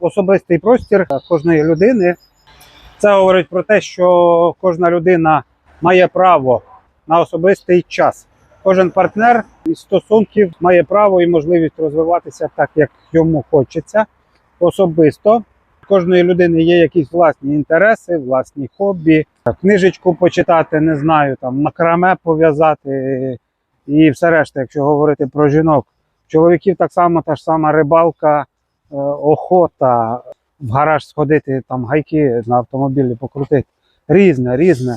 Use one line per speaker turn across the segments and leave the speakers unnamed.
особистий простір кожної людини. Це говорить про те, що кожна людина має право на особистий час. Кожен партнер із стосунків має право і можливість розвиватися так, як йому хочеться особисто. Кожної людини є якісь власні інтереси, власні хобі, книжечку почитати, не знаю, там макраме пов'язати і все решта, якщо говорити про жінок. Чоловіків так само та ж сама рибалка, охота, в гараж сходити, там гайки на автомобілі покрутити. Різне, різне.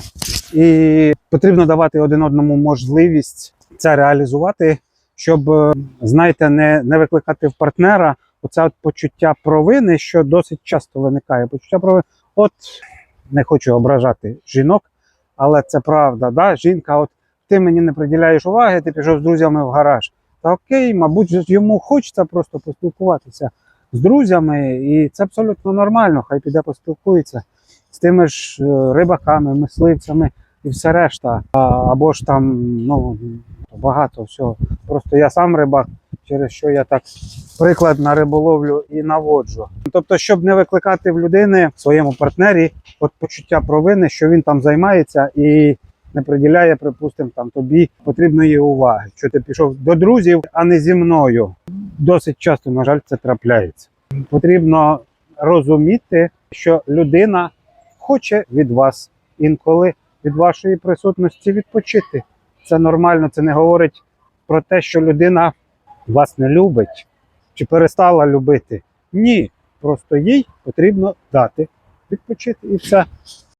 І потрібно давати один одному можливість це реалізувати, щоб, е, знаєте, не, не викликати в партнера оце от почуття провини, що досить часто виникає. Почуття провини. От не хочу ображати жінок, але це правда. Да? Жінка, от ти мені не приділяєш уваги, ти пішов з друзями в гараж. Та окей, мабуть, йому хочеться просто поспілкуватися з друзями, і це абсолютно нормально. Хай піде поспілкується з тими ж е, рибаками, мисливцями і все решта. Або ж там ну, багато всього. Просто я сам рибак, через що я так приклад на риболовлю і наводжу. Тобто, щоб не викликати в людини своєму партнері от почуття провини, що він там займається і не приділяє, припустимо, там тобі потрібної уваги, що ти пішов до друзів, а не зі мною. Досить часто, на жаль, це трапляється. Потрібно розуміти, що людина хоче від вас інколи від вашої присутності відпочити. Це нормально, це не говорить про те, що людина вас не любить чи перестала любити. Ні, просто їй потрібно дати відпочити і все.